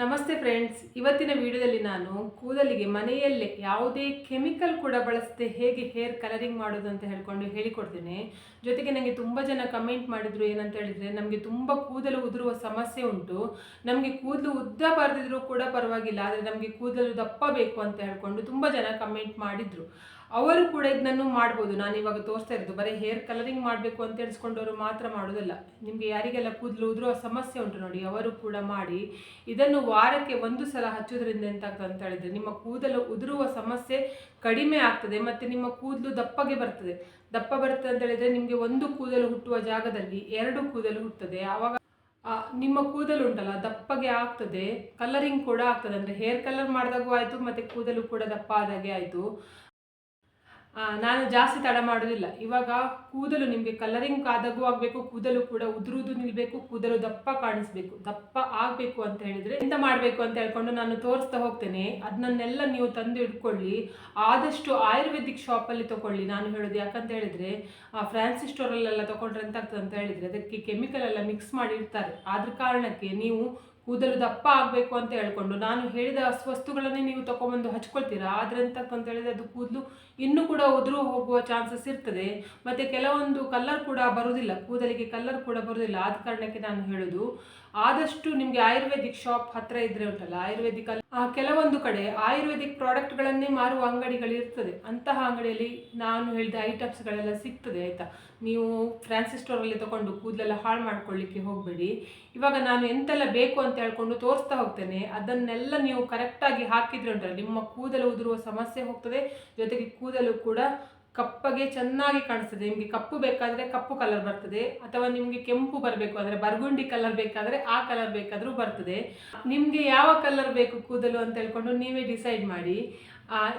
ನಮಸ್ತೆ ಫ್ರೆಂಡ್ಸ್ ಇವತ್ತಿನ ವಿಡಿಯೋದಲ್ಲಿ ನಾನು ಕೂದಲಿಗೆ ಮನೆಯಲ್ಲೇ ಯಾವುದೇ ಕೆಮಿಕಲ್ ಕೂಡ ಬಳಸದೆ ಹೇಗೆ ಹೇರ್ ಕಲರಿಂಗ್ ಮಾಡೋದು ಅಂತ ಹೇಳ್ಕೊಂಡು ಹೇಳಿಕೊಡ್ತೇನೆ. ಜೊತೆಗೆ ನನಗೆ ತುಂಬ ಜನ ಕಮೆಂಟ್ ಮಾಡಿದ್ರು ಏನಂತ ಹೇಳಿದರೆ, ನಮಗೆ ತುಂಬ ಕೂದಲು ಉದುರುವ ಸಮಸ್ಯೆ ಉಂಟು. ನಮಗೆ ಕೂದಲು ಉದ್ದ ಬರೆದಿದ್ರು ಕೂಡ ಪರವಾಗಿಲ್ಲ, ಆದರೆ ನಮಗೆ ಕೂದಲು ದಪ್ಪ ಬೇಕು ಅಂತ ಹೇಳ್ಕೊಂಡು ತುಂಬ ಜನ ಕಮೆಂಟ್ ಮಾಡಿದ್ರು. ಅವರು ಕೂಡ ಇದನ್ನು ಮಾಡ್ಬೋದು. ನಾನು ಇವಾಗ ತೋರಿಸ್ತಾ ಇರೋದು, ಬರೀ ಹೇರ್ ಕಲರಿಂಗ್ ಮಾಡಬೇಕು ಅಂತ ಎಣಿಸ್ಕೊಂಡವರು ಮಾತ್ರ ಮಾಡೋದಲ್ಲ. ನಿಮಗೆ ಯಾರಿಗೆಲ್ಲ ಕೂದಲು ಉದುರುವ ಸಮಸ್ಯೆ ಉಂಟು ನೋಡಿ, ಅವರು ಕೂಡ ಮಾಡಿ ಇದನ್ನು ವಾರಕ್ಕೆ ಒಂದು ಸಲ ಹಚ್ಚೋದ್ರಿಂದ ಎಂತಾಗ್ತದೆ ಅಂತ ಹೇಳಿದ್ರೆ, ನಿಮ್ಮ ಕೂದಲು ಉದುರುವ ಸಮಸ್ಯೆ ಕಡಿಮೆ ಆಗ್ತದೆ ಮತ್ತು ನಿಮ್ಮ ಕೂದಲು ದಪ್ಪಗೆ ಬರ್ತದೆ. ದಪ್ಪ ಬರ್ತದೆ ಅಂತ ಹೇಳಿದ್ರೆ ನಿಮಗೆ ಒಂದು ಕೂದಲು ಹುಟ್ಟುವ ಜಾಗದಲ್ಲಿ ಎರಡು ಕೂದಲು ಹುಟ್ಟುತ್ತದೆ. ಆವಾಗ ನಿಮ್ಮ ಕೂದಲು ಉಂಟಲ್ಲ, ದಪ್ಪಗೆ ಆಗ್ತದೆ. ಕಲರಿಂಗ್ ಕೂಡ ಆಗ್ತದೆ. ಅಂದರೆ ಹೇರ್ ಕಲರ್ ಮಾಡಿದಾಗೂ ಆಯಿತು, ಮತ್ತು ಕೂದಲು ಕೂಡ ದಪ್ಪ ಆದಾಗೆ ಆಯಿತು. ನಾನು ಜಾಸ್ತಿ ತಡ ಮಾಡೋದಿಲ್ಲ. ಇವಾಗ ಕೂದಲು ನಿಮಗೆ ಕಲರಿಂಗ್ ಕಾದಗೂ ಆಗಬೇಕು, ಕೂದಲು ಕೂಡ ಉದುರುದು ನಿಲ್ಬೇಕು, ಕೂದಲು ದಪ್ಪ ಕಾಣಿಸ್ಬೇಕು. ದಪ್ಪ ಆಗಬೇಕು ಅಂತ ಹೇಳಿದ್ರೆ ಎಂತ ಮಾಡಬೇಕು ಅಂತ ಹೇಳ್ಕೊಂಡು ನಾನು ತೋರಿಸ್ತಾ ಹೋಗ್ತೇನೆ. ಅದನ್ನೆಲ್ಲ ನೀವು ತಂದು ಇಟ್ಕೊಳ್ಳಿ ಆದಷ್ಟು ಆಯುರ್ವೇದಿಕ್ ಶಾಪಲ್ಲಿ ತಗೊಳ್ಳಿ. ನಾನು ಹೇಳೋದು ಯಾಕಂತ ಹೇಳಿದ್ರೆ ಫ್ಯಾನ್ಸಿ ಸ್ಟೋರಲ್ಲೆಲ್ಲ ತೊಗೊಂಡ್ರೆ ಎಂತ ಆಗ್ತದೆ ಅಂತ ಹೇಳಿದ್ರೆ, ಅದಕ್ಕೆ ಕೆಮಿಕಲ್ ಎಲ್ಲ ಮಿಕ್ಸ್ ಮಾಡಿ ಇರ್ತಾರೆ ಆದ್ರ ಕಾರಣಕ್ಕೆ ನೀವು ಕೂದಲು ದಪ್ಪ ಆಗಬೇಕು ಅಂತ ಹೇಳ್ಕೊಂಡು, ನಾನು ಹೇಳಿದ ವಸ್ತುಗಳನ್ನೇ ನೀವು ತೊಗೊಂಬಂದು ಹಚ್ಕೊಳ್ತೀರಾ? ಆದ್ರೆ ಅಂತ ಹೇಳಿದ್ರೆ ಅದು ಕೂದಲು ಇನ್ನೂ ಕೂಡ ಉದುರು ಹೋಗುವ ಚಾನ್ಸಸ್ ಇರ್ತದೆ. ಮತ್ತೆ ಕೆಲವೊಂದು ಕಲ್ಲರ್ ಕೂಡ ಬರುವುದಿಲ್ಲ. ಕೂದಲಿಗೆ ಕಲ್ಲರ್ ಕೂಡ ಬರುವುದಿಲ್ಲ. ಆದ ಕಾರಣಕ್ಕೆ ನಾನು ಹೇಳೋದು, ಆದಷ್ಟು ನಿಮಗೆ ಆಯುರ್ವೇದಿಕ್ ಶಾಪ್ ಹತ್ರ ಇದ್ರೆ ಉಂಟಲ್ಲ, ಆಯುರ್ವೇದಿಕ್ ಕೆಲವೊಂದು ಕಡೆ ಆಯುರ್ವೇದಿಕ್ ಪ್ರಾಡಕ್ಟ್ಗಳನ್ನೇ ಮಾರುವ ಅಂಗಡಿಗಳು ಇರ್ತದೆ. ಅಂತಹ ಅಂಗಡಿಯಲ್ಲಿ ನಾನು ಹೇಳಿದ ಐಟಮ್ಸ್ಗಳೆಲ್ಲ ಸಿಗ್ತದೆ, ಆಯ್ತಾ? ನೀವು ಫ್ಯಾನ್ಸಿ ಸ್ಟೋರಲ್ಲಿ ತಗೊಂಡು ಕೂದಲೆಲ್ಲ ಹಾಳು ಮಾಡ್ಕೊಳ್ಳಿಕ್ಕೆ ಹೋಗಬೇಡಿ. ಇವಾಗ ನಾನು ಎಂತೆಲ್ಲ ಬೇಕು ಅಂತ ಹೇಳ್ಕೊಂಡು ತೋರಿಸ್ತಾ ಹೋಗ್ತೇನೆ. ಅದನ್ನೆಲ್ಲ ನೀವು ಕರೆಕ್ಟಾಗಿ ಹಾಕಿದ್ರೆ ಉಂಟಲ್ಲ, ನಿಮ್ಮ ಕೂದಲು ಉದುರುವ ಸಮಸ್ಯೆ ಹೋಗ್ತದೆ. ಜೊತೆಗೆ ಕೂದಲು ಕೂಡ ಕಪ್ಪಗೆ ಚೆನ್ನಾಗಿ ಕಾಣಿಸ್ತದೆ. ನಿಮಗೆ ಕಪ್ಪು ಬೇಕಾದರೆ ಕಪ್ಪು ಕಲರ್ ಬರ್ತದೆ, ಅಥವಾ ನಿಮಗೆ ಕೆಂಪು ಬರಬೇಕು ಅಂದರೆ ಬರ್ಗುಂಡಿ ಕಲರ್ ಬೇಕಾದರೆ ಆ ಕಲರ್ ಬೇಕಾದರೂ ಬರ್ತದೆ. ನಿಮಗೆ ಯಾವ ಕಲರ್ ಬೇಕು ಕೂದಲು ಅಂತ ಹೇಳ್ಕೊಂಡು ನೀವೇ ಡಿಸೈಡ್ ಮಾಡಿ.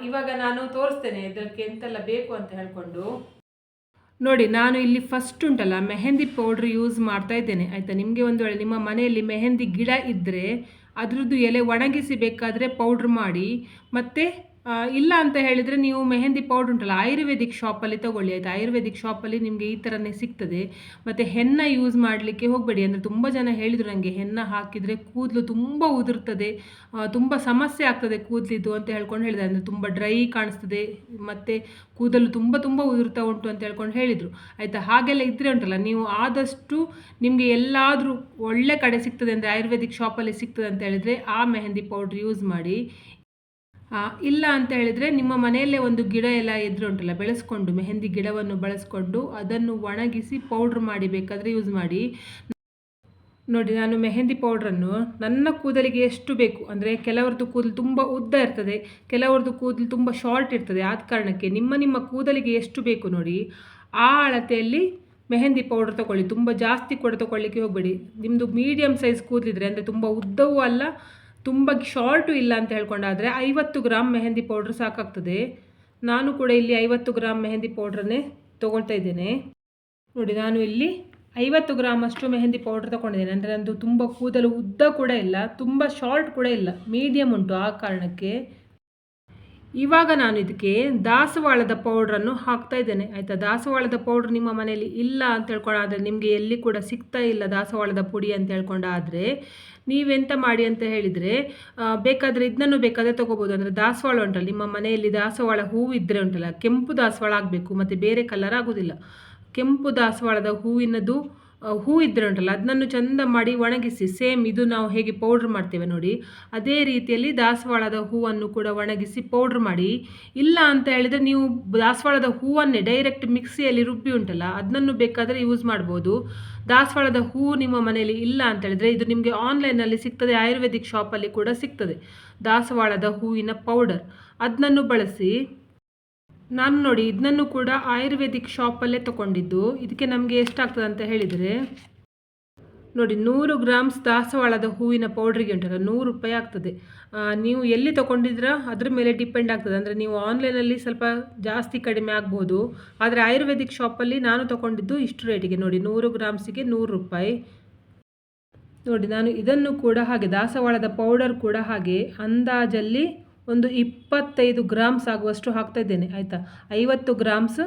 ಇವಾಗ ನಾನು ತೋರಿಸ್ತೇನೆ ಇದಕ್ಕೆ ಎಂತೆಲ್ಲ ಬೇಕು ಅಂತ ಹೇಳ್ಕೊಂಡು. ನೋಡಿ, ನಾನು ಇಲ್ಲಿ ಫಸ್ಟ್ ಉಂಟಲ್ಲ, ಮೆಹಂದಿ ಪೌಡ್ರ್ ಯೂಸ್ ಮಾಡ್ತಾ ಇದ್ದೇನೆ. ಆಯಿತಾ? ನಿಮಗೆ ಒಂದು ವೇಳೆ ನಿಮ್ಮ ಮನೆಯಲ್ಲಿ ಮೆಹಂದಿ ಗಿಡ ಇದ್ದರೆ ಅದರದ್ದು ಎಲೆ ಒಣಗಿಸಿ ಬೇಕಾದರೆ ಪೌಡ್ರ್ ಮಾಡಿ, ಮತ್ತು ಇಲ್ಲ ಅಂತ ಹೇಳಿದರೆ ನೀವು ಮೆಹಂದಿ ಪೌಡ್ರ್ ಉಂಟಲ್ಲ, ಆಯುರ್ವೇದಿಕ್ ಶಾಪಲ್ಲಿ ತಗೊಳ್ಳಿ, ಆಯಿತಾ? ಆಯುರ್ವೇದಿಕ್ ಶಾಪಲ್ಲಿ ನಿಮಗೆ ಈ ಥರನೇ ಸಿಗ್ತದೆ. ಮತ್ತು ಹೆನ್ನ ಯೂಸ್ ಮಾಡಲಿಕ್ಕೆ ಹೋಗಬೇಡಿ. ಅಂದರೆ ತುಂಬ ಜನ ಹೇಳಿದರು ನನಗೆ ಹೆನ್ನ ಹಾಕಿದರೆ ಕೂದಲು ತುಂಬ ಉದುರ್ತದೆ ತುಂಬ ಸಮಸ್ಯೆ ಆಗ್ತದೆ ಕೂದಲಿದ್ದು ಅಂತ ಹೇಳ್ಕೊಂಡು ಹೇಳಿದೆ. ಅಂದರೆ ತುಂಬ ಡ್ರೈ ಕಾಣಿಸ್ತದೆ, ಮತ್ತು ಕೂದಲು ತುಂಬ ತುಂಬ ಉದುರ್ತಾ ಉಂಟು ಅಂತ ಹೇಳ್ಕೊಂಡು ಹೇಳಿದರು. ಆಯಿತಾ? ಹಾಗೆಲ್ಲ ಇದ್ದರೆ ಉಂಟಲ್ಲ, ನೀವು ಆದಷ್ಟು ನಿಮಗೆ ಎಲ್ಲಾದರೂ ಒಳ್ಳೆ ಕಡೆ ಸಿಗ್ತದೆ ಅಂದರೆ ಆಯುರ್ವೇದಿಕ್ ಶಾಪಲ್ಲಿ ಸಿಗ್ತದೆ ಅಂತ ಹೇಳಿದರೆ ಆ ಮೆಹಂದಿ ಪೌಡ್ರ್ ಯೂಸ್ ಮಾಡಿ. ಇಲ್ಲ ಅಂತ ಹೇಳಿದರೆ ನಿಮ್ಮ ಮನೆಯಲ್ಲೇ ಒಂದು ಗಿಡ ಎಲ್ಲ ಇದ್ರೆ ಉಂಟಲ್ಲ ಬೆಳೆಸ್ಕೊಂಡು ಮೆಹಂದಿ ಗಿಡವನ್ನು ಬಳಸ್ಕೊಂಡು ಅದನ್ನು ಒಣಗಿಸಿ ಪೌಡ್ರ್ ಮಾಡಿ ಬೇಕಾದರೆ ಯೂಸ್ ಮಾಡಿ. ನೋಡಿ, ನಾನು ಮೆಹಂದಿ ಪೌಡ್ರನ್ನು ನನ್ನ ಕೂದಲಿಗೆ ಎಷ್ಟು ಬೇಕು? ಅಂದರೆ ಕೆಲವ್ರದ್ದು ಕೂದಲು ತುಂಬ ಉದ್ದ ಇರ್ತದೆ, ಕೆಲವ್ರದ್ದು ಕೂದಲು ತುಂಬ ಶಾರ್ಟ್ ಇರ್ತದೆ. ಆದ ಕಾರಣಕ್ಕೆ ನಿಮ್ಮ ನಿಮ್ಮ ಕೂದಲಿಗೆ ಎಷ್ಟು ಬೇಕು ನೋಡಿ, ಆ ಅಳತೆಯಲ್ಲಿ ಮೆಹಂದಿ ಪೌಡರ್ ತಗೊಳ್ಳಿ. ತುಂಬ ಜಾಸ್ತಿ ಕೂಡ ತಗೊಳ್ಳಿಕ್ಕೆ ಹೋಗಬೇಡಿ. ನಿಮ್ಮದು ಮೀಡಿಯಮ್ ಸೈಜ್ ಕೂದಲಿದ್ರೆ ಅಂದರೆ ತುಂಬ ಉದ್ದವೂ ಅಲ್ಲ ತುಂಬ ಶಾರ್ಟು ಇಲ್ಲ ಅಂತ ಹೇಳ್ಕೊಂಡಾದರೆ ಐವತ್ತು ಗ್ರಾಮ್ ಮೆಹಂದಿ ಪೌಡ್ರ್ ಸಾಕಾಗ್ತದೆ. ನಾನು ಕೂಡ ಇಲ್ಲಿ ಐವತ್ತು ಗ್ರಾಮ್ ಮೆಹಂದಿ ಪೌಡ್ರನ್ನೇ ತೊಗೊಳ್ತಾ ಇದ್ದೇನೆ. ನೋಡಿ, ನಾನು ಇಲ್ಲಿ ಐವತ್ತು ಗ್ರಾಮ್ ಅಷ್ಟು ಮೆಹಂದಿ ಪೌಡ್ರ್ ತೊಗೊಂಡಿದ್ದೇನೆ. ಅಂದರೆ ನಂದು ತುಂಬ ಕೂದಲು ಉದ್ದ ಕೂಡ ಇಲ್ಲ, ತುಂಬ ಶಾರ್ಟ್ ಕೂಡ ಇಲ್ಲ ಮೀಡಿಯಮ್ ಉಂಟು ಆ ಕಾರಣಕ್ಕೆ. ಇವಾಗ ನಾನು ಇದಕ್ಕೆ ದಾಸವಾಳದ ಪೌಡ್ರನ್ನು ಹಾಕ್ತಾ ಇದ್ದೇನೆ. ಆಯಿತಾ? ದಾಸವಾಳದ ಪೌಡ್ರ್ ನಿಮ್ಮ ಮನೆಯಲ್ಲಿ ಇಲ್ಲ ಅಂತ ಹೇಳ್ಕೊಂಡಾದರೆ ನಿಮಗೆ ಎಲ್ಲಿ ಕೂಡ ಸಿಗ್ತಾ ಇಲ್ಲ ದಾಸವಾಳದ ಪುಡಿ ಅಂತ ಹೇಳ್ಕೊಂಡಾದರೆ. ನೀವೆಂತ ಮಾಡಿ ಅಂತ ಹೇಳಿದರೆ ಬೇಕಾದರೆ ಇದನ್ನು ಬೇಕಾದರೆ ತೊಗೋಬೋದು. ಅಂದರೆ ದಾಸವಾಳ ಉಂಟಲ್ಲ, ನಿಮ್ಮ ಮನೆಯಲ್ಲಿ ದಾಸವಾಳ ಹೂವು ಇದ್ದರೆ ಉಂಟಲ್ಲ, ಕೆಂಪು ದಾಸವಾಳ ಆಗಬೇಕು, ಮತ್ತು ಬೇರೆ ಕಲರ್ ಆಗೋದಿಲ್ಲ. ಕೆಂಪು ದಾಸವಾಳದ ಹೂವಿನದು ಹೂ ಇದ್ರೆ ಉಂಟಲ್ಲ ಅದನ್ನು ಚಂದ ಮಾಡಿ ಒಣಗಿಸಿ, ಸೇಮ್ ಇದು ನಾವು ಹೇಗೆ ಪೌಡ್ರ್ ಮಾಡ್ತೇವೆ ನೋಡಿ, ಅದೇ ರೀತಿಯಲ್ಲಿ ದಾಸವಾಳದ ಹೂವನ್ನು ಕೂಡ ಒಣಗಿಸಿ ಪೌಡ್ರ್ ಮಾಡಿ, ಇಲ್ಲ ಅಂತ ಹೇಳಿದರೆ ನೀವು ದಾಸವಾಳದ ಹೂವನ್ನೇ ಡೈರೆಕ್ಟ್ ಮಿಕ್ಸಿಯಲ್ಲಿ ರುಬ್ಬಿ ಉಂಟಲ್ಲ ಅದನ್ನು ಬೇಕಾದರೆ ಯೂಸ್ ಮಾಡ್ಬೋದು. ದಾಸವಾಳದ ಹೂವು ನಿಮ್ಮ ಮನೆಯಲ್ಲಿ ಇಲ್ಲ ಅಂತ ಹೇಳಿದರೆ ಇದು ನಿಮಗೆ ಆನ್ಲೈನಲ್ಲಿ ಸಿಗ್ತದೆ, ಆಯುರ್ವೇದಿಕ್ ಶಾಪಲ್ಲಿ ಕೂಡ ಸಿಗ್ತದೆ, ದಾಸವಾಳದ ಹೂವಿನ ಪೌಡರ್ ಅದನ್ನು ಬಳಸಿ ನಾನು ನೋಡಿ ಇದನ್ನು ಕೂಡ ಆಯುರ್ವೇದಿಕ್ ಶಾಪಲ್ಲೇ ತಗೊಂಡಿದ್ದು. ಇದಕ್ಕೆ ನಮಗೆ ಎಷ್ಟಾಗ್ತದೆ ಅಂತ ಹೇಳಿದರೆ, ನೋಡಿ ನೂರು ಗ್ರಾಮ್ಸ್ ದಾಸವಾಳದ ಹೂವಿನ ಪೌಡ್ರಿಗೆ ಉಂಟಲ್ಲ, ನೂರು ರೂಪಾಯಿ ಆಗ್ತದೆ. ನೀವು ಎಲ್ಲಿ ತೊಗೊಂಡಿದ್ದೀರಾ ಅದ್ರ ಮೇಲೆ ಡಿಪೆಂಡ್ ಆಗ್ತದೆ. ಅಂದರೆ ನೀವು ಆನ್ಲೈನಲ್ಲಿ ಸ್ವಲ್ಪ ಜಾಸ್ತಿ ಕಡಿಮೆ ಆಗ್ಬೋದು. ಆದರೆ ಆಯುರ್ವೇದಿಕ್ ಶಾಪಲ್ಲಿ ನಾನು ತೊಗೊಂಡಿದ್ದು ಇಷ್ಟು ರೇಟಿಗೆ ನೋಡಿ ನೂರು ಗ್ರಾಮ್ಸಿಗೆ ನೂರು ರೂಪಾಯಿ. ನೋಡಿ ನಾನು ಇದನ್ನು ಕೂಡ ಹಾಗೆ, ದಾಸವಾಳದ ಪೌಡರ್ ಕೂಡ ಹಾಗೆ ಅಂದಾಜಲ್ಲಿ ಒಂದು ಇಪ್ಪತ್ತೈದು ಗ್ರಾಮ್ಸ್ ಆಗುವಷ್ಟು ಹಾಕ್ತಾ ಇದ್ದೇನೆ, ಆಯಿತಾ? ಐವತ್ತು ಗ್ರಾಮ್ಸ್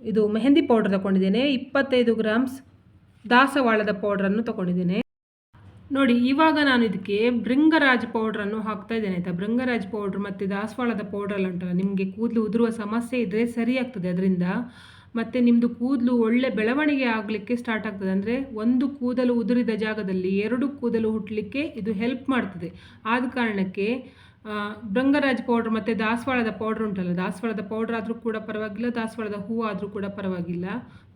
ಇದು ಮೆಹಂದಿ ಪೌಡರ್ ತೊಗೊಂಡಿದ್ದೇನೆ, ಇಪ್ಪತ್ತೈದು ಗ್ರಾಮ್ಸ್ ದಾಸವಾಳದ ಪೌಡ್ರನ್ನು ತಗೊಂಡಿದ್ದೇನೆ. ನೋಡಿ, ಇವಾಗ ನಾನು ಇದಕ್ಕೆ ಭೃಂಗರಾಜ್ ಪೌಡ್ರನ್ನು ಹಾಕ್ತಾ ಇದ್ದೇನೆ, ಆಯಿತಾ? ಭೃಂಗರಾಜ್ ಪೌಡ್ರ್ ಮತ್ತು ದಾಸವಾಳದ ಪೌಡ್ರಲ್ಲಿ ಉಂಟಲ್ಲ, ನಿಮಗೆ ಕೂದಲು ಉದುರುವ ಸಮಸ್ಯೆ ಇದ್ದರೆ ಸರಿಯಾಗ್ತದೆ ಅದರಿಂದ. ಮತ್ತು ನಿಮ್ಮದು ಕೂದಲು ಒಳ್ಳೆ ಬೆಳವಣಿಗೆ ಆಗಲಿಕ್ಕೆ ಸ್ಟಾರ್ಟ್ ಆಗ್ತದೆ. ಅಂದರೆ ಒಂದು ಕೂದಲು ಉದುರಿದ ಜಾಗದಲ್ಲಿ ಎರಡು ಕೂದಲು ಹುಟ್ಟಲಿಕ್ಕೆ ಇದು ಹೆಲ್ಪ್ ಮಾಡ್ತದೆ. ಆದ ಕಾರಣಕ್ಕೆ ಭೃಂಗರಾಜ್ ಪೌಡ್ರ್ ಮತ್ತು ದಾಸವಾಳದ ಪೌಡ್ರ್ ಉಂಟಲ್ಲ, ದಾಸವಾಳದ ಪೌಡ್ರ್ ಆದರೂ ಕೂಡ ಪರವಾಗಿಲ್ಲ, ದಾಸವಾಳದ ಹೂವು ಆದರೂ ಕೂಡ ಪರವಾಗಿಲ್ಲ.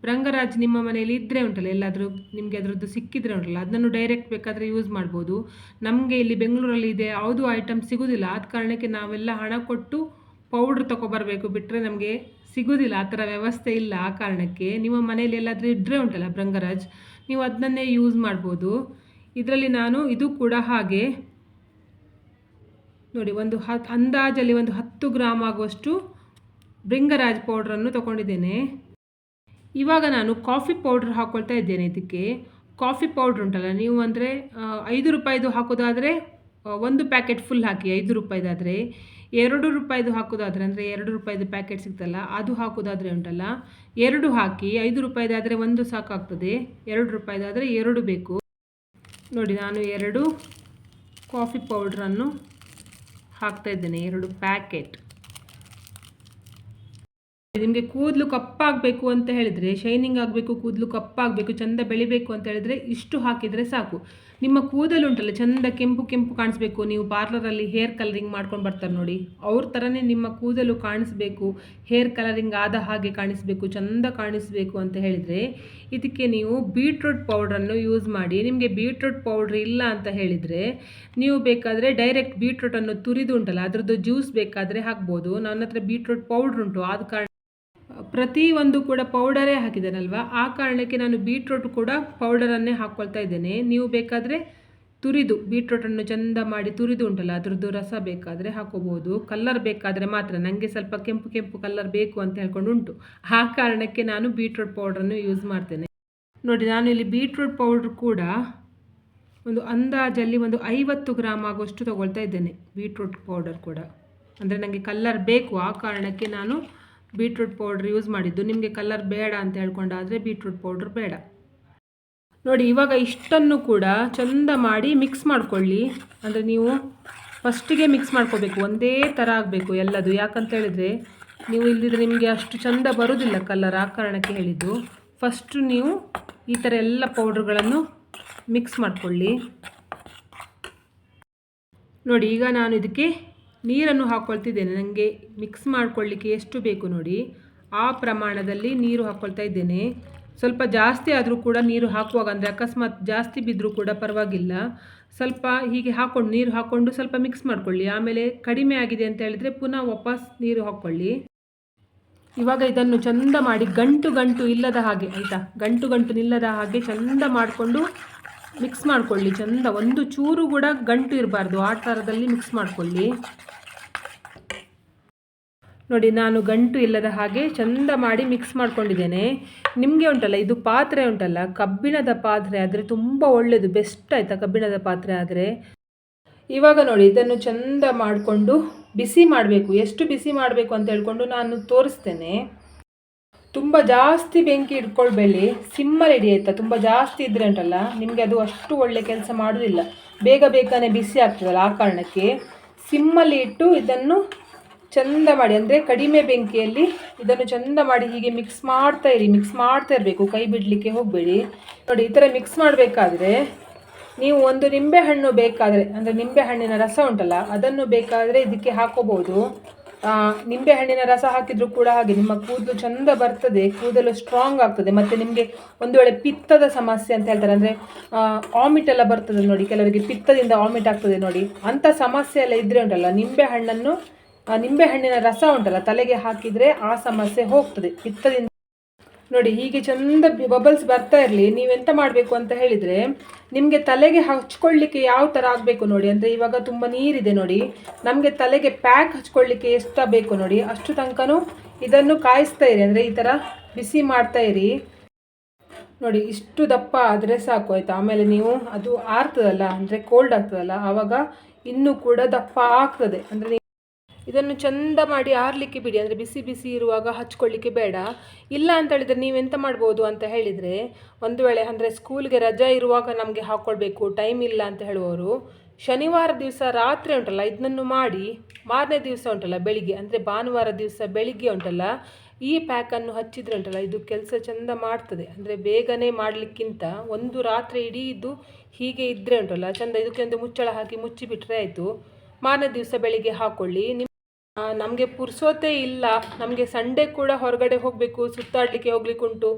ಭೃಂಗರಾಜ್ ನಿಮ್ಮ ಮನೆಯಲ್ಲಿ ಇದ್ದರೆ ಉಂಟಲ್ಲ, ಎಲ್ಲಾದರೂ ನಿಮಗೆ ಅದರದ್ದು ಸಿಕ್ಕಿದ್ರೆ ಉಂಟಲ್ಲ, ಅದನ್ನು ಡೈರೆಕ್ಟ್ ಬೇಕಾದರೆ ಯೂಸ್ ಮಾಡ್ಬೋದು. ನಮಗೆ ಇಲ್ಲಿ ಬೆಂಗಳೂರಲ್ಲಿ ಇದೆ, ಯಾವುದೂ ಐಟಮ್ ಸಿಗೋದಿಲ್ಲ, ಆದ ಕಾರಣಕ್ಕೆ ನಾವೆಲ್ಲ ಹಣ ಕೊಟ್ಟು ಪೌಡ್ರ್ ತೊಗೊಬರ್ಬೇಕು ಬಿಟ್ಟರೆ ನಮಗೆ ಸಿಗೋದಿಲ್ಲ, ಆ ಥರ ವ್ಯವಸ್ಥೆ ಇಲ್ಲ. ಆ ಕಾರಣಕ್ಕೆ ನಿಮ್ಮ ಮನೆಯಲ್ಲಿ ಎಲ್ಲಾದರೂ ಇದ್ದರೆ ಉಂಟಲ್ಲ ಭೃಂಗರಾಜ್ ನೀವು ಅದನ್ನೇ ಯೂಸ್ ಮಾಡ್ಬೋದು. ಇದರಲ್ಲಿ ನಾನು, ಇದು ಕೂಡ ಹಾಗೆ. ನೋಡಿ, ಒಂದು ಹತ್ ಅಂದಾಜಲ್ಲಿ ಒಂದು ಹತ್ತು ಗ್ರಾಮ್ ಆಗುವಷ್ಟು ಭೃಂಗರಾಜ್ ಪೌಡ್ರನ್ನು ತಗೊಂಡಿದ್ದೇನೆ. ಇವಾಗ ನಾನು ಕಾಫಿ ಪೌಡ್ರ್ ಹಾಕ್ಕೊಳ್ತಾ ಇದ್ದೇನೆ ಇದಕ್ಕೆ. ಕಾಫಿ ಪೌಡ್ರ್ ಉಂಟಲ್ಲ, ನೀವು ಅಂದರೆ ಐದು ರೂಪಾಯಿದು ಹಾಕೋದಾದರೆ ಒಂದು ಪ್ಯಾಕೆಟ್ ಫುಲ್ ಹಾಕಿ ಐದು ರೂಪಾಯಿದಾದರೆ, ಎರಡು ರೂಪಾಯಿದು ಹಾಕೋದಾದರೆ ಅಂದರೆ ಎರಡು ರೂಪಾಯಿದು ಪ್ಯಾಕೆಟ್ ಸಿಗ್ತಲ್ಲ, ಅದು ಹಾಕೋದಾದರೆ ಉಂಟಲ್ಲ, ಎರಡು ಹಾಕಿ ಐದು ರೂಪಾಯಿದಾದರೆ ಒಂದು ಸಾಕಾಗ್ತದೆ, ಎರಡು ರೂಪಾಯಿದಾದರೆ ಎರಡು ಬೇಕು. ನೋಡಿ, ನಾನು ಎರಡು ಕಾಫಿ ಪೌಡ್ರನ್ನು ಹಾಕ್ತಾ ಇದ್ದೇನೆ, ಎರಡು ಪ್ಯಾಕೆಟ್. ನಿಮಗೆ ಕೂದಲು ಕಪ್ಪಾಗಬೇಕು ಅಂತ ಹೇಳಿದರೆ, ಶೈನಿಂಗ್ ಆಗಬೇಕು, ಕೂದಲು ಕಪ್ಪಾಗಬೇಕು, ಚಂದ ಬೆಳಿಬೇಕು ಅಂತ ಹೇಳಿದರೆ ಇಷ್ಟು ಹಾಕಿದರೆ ಸಾಕು. ನಿಮ್ಮ ಕೂದಲು ಉಂಟಲ್ಲ, ಚಂದ ಕೆಂಪು ಕೆಂಪು ಕಾಣಿಸ್ಬೇಕು. ನೀವು ಪಾರ್ಲರಲ್ಲಿ ಹೇರ್ ಕಲರಿಂಗ್ ಮಾಡ್ಕೊಂಡು ಬರ್ತಾರೆ ನೋಡಿ. ಅವ್ರ ಥರನೇ ನಿಮ್ಮ ಕೂದಲು ಕಾಣಿಸ್ಬೇಕು, ಹೇರ್ ಕಲರಿಂಗ್ ಆದ ಹಾಗೆ ಕಾಣಿಸ್ಬೇಕು, ಚಂದ ಕಾಣಿಸ್ಬೇಕು ಅಂತ ಹೇಳಿದರೆ ಇದಕ್ಕೆ ನೀವು ಬೀಟ್ರೂಟ್ ಪೌಡ್ರನ್ನು ಯೂಸ್ ಮಾಡಿ. ನಿಮಗೆ ಬೀಟ್ರೂಟ್ ಪೌಡ್ರ್ ಇಲ್ಲ ಅಂತ ಹೇಳಿದರೆ ನೀವು ಬೇಕಾದರೆ ಡೈರೆಕ್ಟ್ ಬೀಟ್ರೂಟನ್ನು ತುರಿದು ಉಂಟಲ್ಲ, ಅದರದ್ದು ಜ್ಯೂಸ್ ಬೇಕಾದರೆ ಹಾಕ್ಬೋದು. ನನ್ನ ಹತ್ರ ಬೀಟ್ರೂಟ್ ಪೌಡ್ರ್ ಉಂಟು, ಆದ ಕಾರಣ ಪ್ರತಿ ಒಂದು ಕೂಡ ಪೌಡರೇ ಹಾಕಿದ್ದಾನಲ್ವ ಆ ಕಾರಣಕ್ಕೆ ನಾನು ಬೀಟ್ರೂಟ್ ಕೂಡ ಪೌಡರನ್ನೇ ಹಾಕ್ಕೊಳ್ತಾ ಇದ್ದೇನೆ. ನೀವು ಬೇಕಾದರೆ ತುರಿದು ಬೀಟ್ರೂಟನ್ನು ಚಂದ ಮಾಡಿ ತುರಿದು ಉಂಟಲ್ಲ, ಅದರದ್ದು ರಸ ಬೇಕಾದರೆ ಹಾಕೋಬೋದು. ಕಲ್ಲರ್ ಬೇಕಾದರೆ ಮಾತ್ರ ನನಗೆ ಸ್ವಲ್ಪ ಕೆಂಪು ಕೆಂಪು ಕಲ್ಲರ್ ಬೇಕು ಅಂತ ಹೇಳ್ಕೊಂಡು ಉಂಟು. ಆ ಕಾರಣಕ್ಕೆ ನಾನು ಬೀಟ್ರೂಟ್ ಪೌಡ್ರನ್ನು ಯೂಸ್ ಮಾಡ್ತೇನೆ. ನೋಡಿ, ನಾನು ಇಲ್ಲಿ ಬೀಟ್ರೂಟ್ ಪೌಡ್ರ್ ಕೂಡ ಒಂದು ಅಂದಾಜಲ್ಲಿ ಒಂದು ಐವತ್ತು ಗ್ರಾಮ್ ಆಗುವಷ್ಟು ತೊಗೊಳ್ತಾ ಇದ್ದೇನೆ ಬೀಟ್ರೂಟ್ ಪೌಡರ್ ಕೂಡ. ಅಂದರೆ ನನಗೆ ಕಲ್ಲರ್ ಬೇಕು, ಆ ಕಾರಣಕ್ಕೆ ನಾನು ಬೀಟ್ರೂಟ್ ಪೌಡ್ರ್ ಯೂಸ್ ಮಾಡಿದ್ದು. ನಿಮಗೆ ಕಲರ್ ಬೇಡ ಅಂತ ಹೇಳ್ಕೊಂಡಾದರೆ ಬೀಟ್ರೂಟ್ ಪೌಡ್ರ್ ಬೇಡ. ನೋಡಿ, ಇವಾಗ ಇಷ್ಟನ್ನು ಕೂಡ ಚಂದ ಮಾಡಿ ಮಿಕ್ಸ್ ಮಾಡ್ಕೊಳ್ಳಿ. ಅಂದರೆ ನೀವು ಫಸ್ಟಿಗೆ ಮಿಕ್ಸ್ ಮಾಡ್ಕೋಬೇಕು. ಒಂದೇ ಥರ ಆಗಬೇಕು ಎಲ್ಲದು. ಯಾಕಂತ ಹೇಳಿದರೆ ನೀವು ಇಲ್ಲದಿದ್ರೆ ನಿಮಗೆ ಅಷ್ಟು ಚಂದ ಬರೋದಿಲ್ಲ ಕಲರ್ ಆ ಕಾರಣಕ್ಕೆ ಹೇಳಿದ್ದು. ಫಸ್ಟು ನೀವು ಈ ಥರ ಎಲ್ಲ ಪೌಡ್ರ್ಗಳನ್ನು ಮಿಕ್ಸ್ ಮಾಡ್ಕೊಳ್ಳಿ. ನೋಡಿ, ಈಗ ನಾನು ಇದಕ್ಕೆ ನೀರನ್ನು ಹಾಕ್ಕೊಳ್ತಿದ್ದೇನೆ ನನಗೆ ಮಿಕ್ಸ್ ಮಾಡ್ಕೊಳ್ಳಿಕ್ಕೆ ಎಷ್ಟು ಬೇಕು ನೋಡಿ. ಆ ಪ್ರಮಾಣದಲ್ಲಿ ನೀರು ಹಾಕ್ಕೊಳ್ತಾ ಇದ್ದೇನೆ. ಸ್ವಲ್ಪ ಜಾಸ್ತಿ ಆದರೂ ಕೂಡ ನೀರು ಹಾಕುವಾಗ ಅಂದರೆ ಅಕಸ್ಮಾತ್ ಜಾಸ್ತಿ ಬಿದ್ದರೂ ಕೂಡ ಪರವಾಗಿಲ್ಲ. ಸ್ವಲ್ಪ ಹೀಗೆ ಹಾಕ್ಕೊಂಡು ನೀರು ಹಾಕ್ಕೊಂಡು ಸ್ವಲ್ಪ ಮಿಕ್ಸ್ ಮಾಡ್ಕೊಳ್ಳಿ. ಆಮೇಲೆ ಕಡಿಮೆ ಆಗಿದೆ ಅಂತ ಹೇಳಿದರೆ ಪುನಃ ವಾಪಸ್ ನೀರು ಹಾಕ್ಕೊಳ್ಳಿ. ಇವಾಗ ಇದನ್ನು ಚಂದ ಮಾಡಿ ಗಂಟು ಗಂಟು ಇಲ್ಲದ ಹಾಗೆ, ಆಯಿತಾ? ಗಂಟು ಗಂಟು ನಿಲ್ಲದ ಹಾಗೆ ಚಂದ ಮಾಡಿಕೊಂಡು ಮಿಕ್ಸ್ ಮಾಡ್ಕೊಳ್ಳಿ. ಚಂದ ಒಂದು ಚೂರು ಕೂಡ ಗಂಟು ಇರಬಾರ್ದು. ಆ ಥರದಲ್ಲಿ ಮಿಕ್ಸ್ ಮಾಡ್ಕೊಳ್ಳಿ. ನೋಡಿ, ನಾನು ಗಂಟು ಇಲ್ಲದ ಹಾಗೆ ಚಂದ ಮಾಡಿ ಮಿಕ್ಸ್ ಮಾಡ್ಕೊಂಡಿದ್ದೇನೆ. ನಿಮಗೆ ಉಂಟಲ್ಲ? ಇದು ಪಾತ್ರೆ ಉಂಟಲ್ಲ? ಕಬ್ಬಿಣದ ಪಾತ್ರೆ ಆದರೆ ತುಂಬ ಒಳ್ಳೆಯದು ಬೆಸ್ಟ್ ಆಯಿತಾ ಕಬ್ಬಿಣದ ಪಾತ್ರೆ ಆದರೆ? ಇವಾಗ ನೋಡಿ, ಇದನ್ನು ಚಂದ ಮಾಡಿಕೊಂಡು ಬಿಸಿ ಮಾಡಬೇಕು. ಎಷ್ಟು ಬಿಸಿ ಮಾಡಬೇಕು ಅಂತ ಹೇಳ್ಕೊಂಡು ನಾನು ತೋರಿಸ್ತೇನೆ. ತುಂಬ ಜಾಸ್ತಿ ಬೆಂಕಿ ಇಟ್ಕೊಳ್ಬೇಡಿ ಸಿಮ್ಮಲ್ಲಿ ರೆಡಿ ಆಯಿತಾ? ತುಂಬ ಜಾಸ್ತಿ ಇದ್ರೆ ಉಂಟಲ್ಲ, ನಿಮಗೆ ಅದು ಅಷ್ಟು ಒಳ್ಳೆ ಕೆಲಸ ಮಾಡೋದಿಲ್ಲ. ಬೇಗ ಬೇಗನೆ ಬಿಸಿ ಆಗ್ತದಲ್ಲ ಆ ಕಾರಣಕ್ಕೆ ಸಿಮ್ಮಲ್ಲಿ ಇಟ್ಟು ಇದನ್ನು ಚಂದ ಮಾಡಿ, ಅಂದರೆ ಕಡಿಮೆ ಬೆಂಕಿಯಲ್ಲಿ ಇದನ್ನು ಚಂದ ಮಾಡಿ ಹೀಗೆ ಮಿಕ್ಸ್ ಮಾಡ್ತಾ ಇರಿ ಮಿಕ್ಸ್ ಮಾಡ್ತಾ ಇರಬೇಕು, ಕೈ ಬಿಡಲಿಕ್ಕೆ ಹೋಗಬೇಡಿ. ನೋಡಿ, ಈ ಥರ ಮಿಕ್ಸ್ ಮಾಡಬೇಕಾದ್ರೆ ನೀವು ಒಂದು ನಿಂಬೆಹಣ್ಣು ಬೇಕಾದರೆ, ಅಂದರೆ ನಿಂಬೆ ಹಣ್ಣಿನ ರಸ ಉಂಟಲ್ಲ, ಅದನ್ನು ಬೇಕಾದರೆ ಇದಕ್ಕೆ ಹಾಕೋಬಹುದು. ನಿಂಬೆ ಹಣ್ಣಿನ ರಸ ಹಾಕಿದರೂ ಕೂಡ ಹಾಗೆ, ನಿಮ್ಮ ಕೂದಲು ಚಂದ ಬರ್ತದೆ, ಕೂದಲು ಸ್ಟ್ರಾಂಗ್ ಆಗ್ತದೆ, ಮತ್ತು ನಿಮಗೆ ಒಂದು ವೇಳೆ ಪಿತ್ತದ ಸಮಸ್ಯೆ ಅಂತ ಹೇಳ್ತಾರೆ, ಅಂದರೆ ಆಮಿಟ್ ಎಲ್ಲ ಬರ್ತದೆ ನೋಡಿ, ಕೆಲವರಿಗೆ ಪಿತ್ತದಿಂದ ಆಮಿಟ್ ಆಗ್ತದೆ ನೋಡಿ ಅಂಥ ಸಮಸ್ಯೆ ಎಲ್ಲ ಇದ್ರೆ ಉಂಟಲ್ಲ, ನಿಂಬೆ ಹಣ್ಣನ್ನು, ಆ, ನಿಂಬೆ ಹಣ್ಣಿನ ರಸ ಉಂಟಲ್ಲ, ತಲೆಗೆ ಹಾಕಿದರೆ ಆ ಸಮಸ್ಯೆ ಹೋಗ್ತದೆ, ಪಿತ್ತದಿಂದ ನೋಡಿ, ಹೀಗೆ ಚಂದ ಬಬಲ್ಸ್ ಬರ್ತಾ ಇರಲಿ ನೀವೆಂತ ಮಾಡಬೇಕು ಅಂತ ಹೇಳಿದರೆ, ನಿಮಗೆ ತಲೆಗೆ ಹಚ್ಕೊಳ್ಳಿಕ್ಕೆ ಯಾವ ಥರ ಆಗಬೇಕು ನೋಡಿ, ಅಂದರೆ ಇವಾಗ ತುಂಬ ನೀರಿದೆ ನೋಡಿ, ನಮಗೆ ತಲೆಗೆ ಪ್ಯಾಕ್ ಹಚ್ಕೊಳ್ಳಿಕ್ಕೆ ಎಷ್ಟು ಬೇಕು ನೋಡಿ, ಅಷ್ಟು ತನಕನೂ ಇದನ್ನು ಕಾಯಿಸ್ತಾ ಇರಿ, ಅಂದರೆ ಈ ಥರ ಬಿಸಿ ಮಾಡ್ತಾ ಇರಿ. ನೋಡಿ, ಇಷ್ಟು ದಪ್ಪ ಆದರೆ ಸಾಕು, ಆಯಿತಾ? ಆಮೇಲೆ ನೀವು ಅದು ಆರ್ತದಲ್ಲ, ಅಂದರೆ ಕೋಲ್ಡ್ ಆಗ್ತದಲ್ಲ, ಆವಾಗ ಇನ್ನೂ ಕೂಡ ದಪ್ಪ ಆಗ್ತದೆ. ಅಂದರೆ ಇದನ್ನು ಚಂದ ಮಾಡಿ ಆರಲಿಕ್ಕೆ ಬಿಡಿ, ಅಂದರೆ ಬಿಸಿ ಬಿಸಿ ಇರುವಾಗ ಹಚ್ಕೊಳ್ಳಿಕ್ಕೆ ಬೇಡ. ಇಲ್ಲ ಅಂತ ಹೇಳಿದರೆ ನೀವೆಂತ ಮಾಡ್ಬೋದು ಅಂತ ಹೇಳಿದರೆ, ಒಂದು ವೇಳೆ ಅಂದರೆ ಸ್ಕೂಲ್ಗೆ ರಜಾ ಇರುವಾಗ ನಮಗೆ ಹಾಕ್ಕೊಳ್ಬೇಕು ಟೈಮ್ ಇಲ್ಲ ಅಂತ ಹೇಳುವವರು, ಶನಿವಾರ ದಿವಸ ರಾತ್ರಿ ಉಂಟಲ್ಲ ಇದನ್ನು ಮಾಡಿ, ಮಾರನೇ ದಿವಸ ಉಂಟಲ್ಲ ಬೆಳಿಗ್ಗೆ, ಅಂದರೆ ಭಾನುವಾರ ದಿವಸ ಬೆಳಿಗ್ಗೆ ಉಂಟಲ್ಲ, ಈ ಪ್ಯಾಕನ್ನು ಹಚ್ಚಿದ್ರೆ ಉಂಟಲ್ಲ, ಇದು ಕೆಲಸ ಚೆಂದ ಮಾಡ್ತದೆ. ಅಂದರೆ ಬೇಗನೆ ಮಾಡಲಿಕ್ಕಿಂತ ಒಂದು ರಾತ್ರಿ ಇಡೀ ಇದು ಹೀಗೆ ಇದ್ದರೆ ಉಂಟಲ್ಲ, ಚೆಂದ ಇದಕ್ಕೆ ಒಂದು ಮುಚ್ಚಳ ಹಾಕಿ ಮುಚ್ಚಿಬಿಟ್ರೆ ಆಯಿತು. ಮಾರನೇ ದಿವಸ ಬೆಳಿಗ್ಗೆ ಹಾಕ್ಕೊಳ್ಳಿ ನಮಗೆ ಪುರ್ಸೋತೆ ಇಲ್ಲ, ನಮಗೆ ಸಂಡೇ ಕೂಡ ಹೊರಗಡೆ ಹೋಗಬೇಕು, ಸುತ್ತಾಡಲಿಕ್ಕೆ ಹೋಗ್ಲಿಕ್ಕೆ ಉಂಟು,